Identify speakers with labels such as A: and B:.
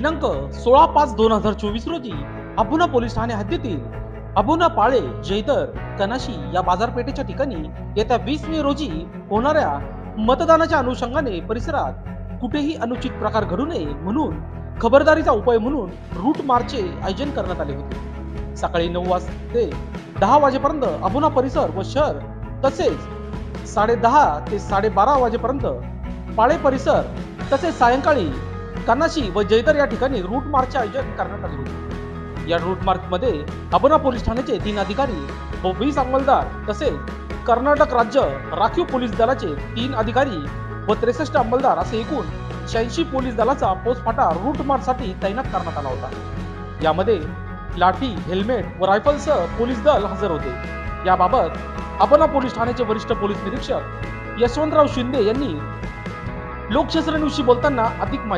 A: दिनांक सोळा पाच दोन हजार चोवीस रोजी अबुना पोलीस ठाणे हद्दीतील अबुना पाळे जैतर कनाशी या बाजारपेठेच्या ठिकाणी येत्या वीस मे रोजी होणाऱ्या मतदानाच्या अनुषंगाने परिसरात कुठेही अनुचित प्रकार घडू नये म्हणून खबरदारीचा उपाय म्हणून रूट मार्चचे आयोजन करण्यात आले होते. सकाळी नऊ वाजता ते दहा वाजेपर्यंत अबुना परिसर व शहर तसेच साडेदहा ते साडेबारा वाजेपर्यंत पाळे परिसर तसेच सायंकाळी कानाशी व जयदर या ठिकाणी रूट मार्चचे आयोजन करण्यात आले होते. या रूट मार्च मध्ये पोलीस ठाण्याचे तीन अधिकारी व वीस अंमलदार तसेच कर्नाटक राज्य राखीव पोलीस दलाचे तीन अधिकारी व त्रेसष्ट अंमलदार असे एकूण शहाऐंशी पोलीस दलाचा पोस्टफाटा रूट मार्च साठी तैनात करण्यात आला होता. यामध्ये लाठी हेल्मेट व रायफलसह पोलीस दल हजर होते. याबाबत अबना पोलीस ठाण्याचे वरिष्ठ पोलीस निरीक्षक यशवंतराव शिंदे यांनी लोकशास्त्राविषयी बोलताना अधिक माहिती